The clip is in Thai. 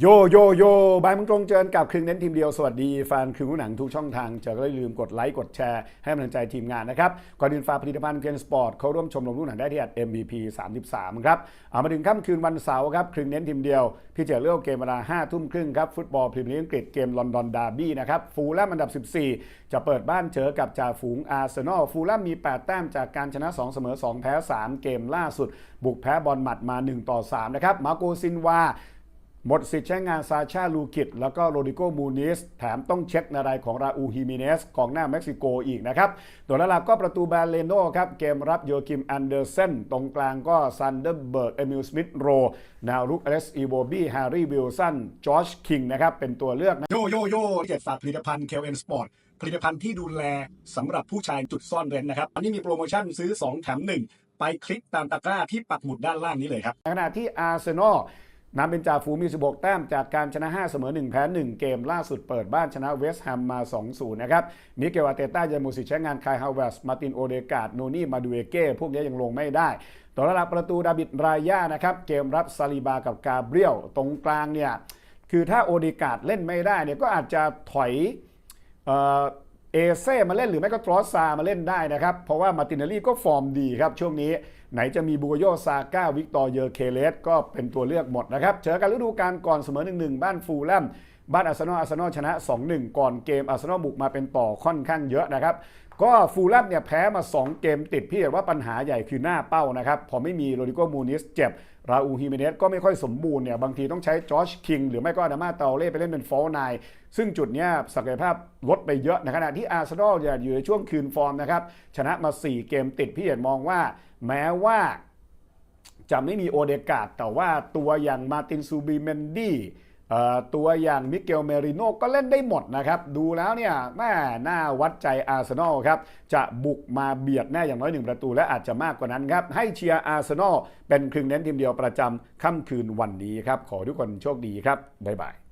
โยโยโยบายมึงตรงเจอกับครึ่งเน้นทีมเดียว สวัสดีแฟนครึ่งหนังทุกช่องทางเจอก็อย่าลืมกดไลค์กดแชร์ให้กำลังใจทีมงานนะครับ ก่อนอื่นฝากผลิตภัณฑ์เกนสปอร์ตเขาร่วมชมรมลูกหนังได้ที่ MVP 33 ครับเอามาถึงค่ำคืนวันเสาร์ครับครึ่งเน้นทีมเดียว พี่เจอเลือกเกมเวลา5ทุ่มครึ่งครับฟุตบอลพรีเมียร์ลีกอังกฤษเกมลอนดอนดาร์บี้นะครับฟูลแลมอันดับ 14 จะเปิดบ้านเจอกับจ่าฝูงอาร์เซนอลฟูลแลมมี 8 แต้มจากการชนะ 2 เสมอ 2 แพ้ 3 เกมล่าสุด บุกแพ้บอลหมัดมา 1 ต่อ 3 นะครับมาโกซินวา หมดสิทธิ์ใช้งานซาชาลูกิตแล้วก็โรดิโกมูนิสแถมต้องเช็คนาไรายของราอูฮิมิเนสกองหน้าเม็กซิโกอีกนะครับตัวหลักก็ประตูแบรเลโนครับเกมรับโยกิมแอนเดอร์เซนตรงกลางก็ซันเดอร์เบิร์กเอมิลสมิธโรแนวรุกอเล็กซ์อีโบบี้แฮร์รี่วิลสันจอร์จคิงนะครับเป็นตัวเลือกนะโยโยโย่เจ็ดฝากผลิตภัณฑ์ KLN Sport ผลิตภัณฑ์ที่ดูแลสำหรับผู้ชายจุดซ่อนเร้นนะครับอันนี้มีโปรโมชั่นซื้อ 2 แถม 1 ไปคลิกตามตะกร้าที่ปักหมุดด้านล่างนี้เลยครับในขณะที่อาร์เซนอล นำเป็นจ่าฝูงมี 16 แต้มจากการชนะ 5 เสมอ 1 แพ้ 1 เกมล่าสุดเปิดบ้านชนะเวสต์แฮมมา 2-0 นะครับ มิเกลอาเตต้ายังมูสิใช้งานคายฮาวเวสมาตินโอเดกาดโนนี่ มาดูเอเก้ พวกนี้ยังลงไม่ได้ต่อระดับประตูดาบิดรายานะครับ เกมรับซาลิบากับกาเบรียล ตรงกลางเนี่ย คือถ้าโอเดกาดเล่นไม่ได้เนี่ยก็อาจจะถอย เอเซ่มาเล่นหรือไม่ก็ตรอสซามาเล่นได้นะครับ เพราะว่ามาร์ตินเนลลี่ก็ฟอร์มดีครับ ช่วงนี้ไหนจะมีบูโยซาก้าวิกตอร์เยอร์เคเลสก็เป็นตัวเลือกหมดนะครับเจอกันฤดูกาลก่อนเสมอหนึ่งหนึ่งบ้านฟูลแลม บ้านอาร์เซนอลอาร์เซนอลชนะ 2-1 ก่อนเกมอาร์เซนอลบุกมาเป็นต่อค่อนข้างเยอะนะครับ ก็ฟูลแลมเนี่ยแพ้มา 2 เกมติดพี่เห็นว่าปัญหาใหญ่คือหน้าเป้านะครับ พอไม่มีโรดิโกมูนิสเจ็บ ราอูฮิเมเนสก็ไม่ค่อยสมบูรณ์เนี่ย บางทีต้องใช้จอร์คิงหรือไม่ก็อาดามาเตาเล่ไปเล่นเป็นฟอลไนซึ่งจุดเนี้ยศักยภาพลดไปเยอะในขณะที่อาร์เซนอลอยู่ในช่วงคืนฟอร์มนะครับชนะมา 4 เกมติดพี่เห็นมองว่า แม้ว่าจะไม่มีโอเดกาดแต่ว่าตัวอย่างมาตินซูบิเมนดี้ ตัวอย่างมิเกลเมริโนก็เล่นได้หมดนะครับ ดูแล้วเนี่ยแม่น่าวัดใจอาร์เซนอลครับ จะบุกมาเบียดแน่อย่างน้อยหนึ่งประตูและอาจจะมากกว่านั้นครับ ให้เชียร์อาร์เซนอลเป็นครึ่งเน้นทีมเดียวประจำค่ำคืนวันนี้ครับ ขอทุกคนโชคดีครับ บ๊ายบาย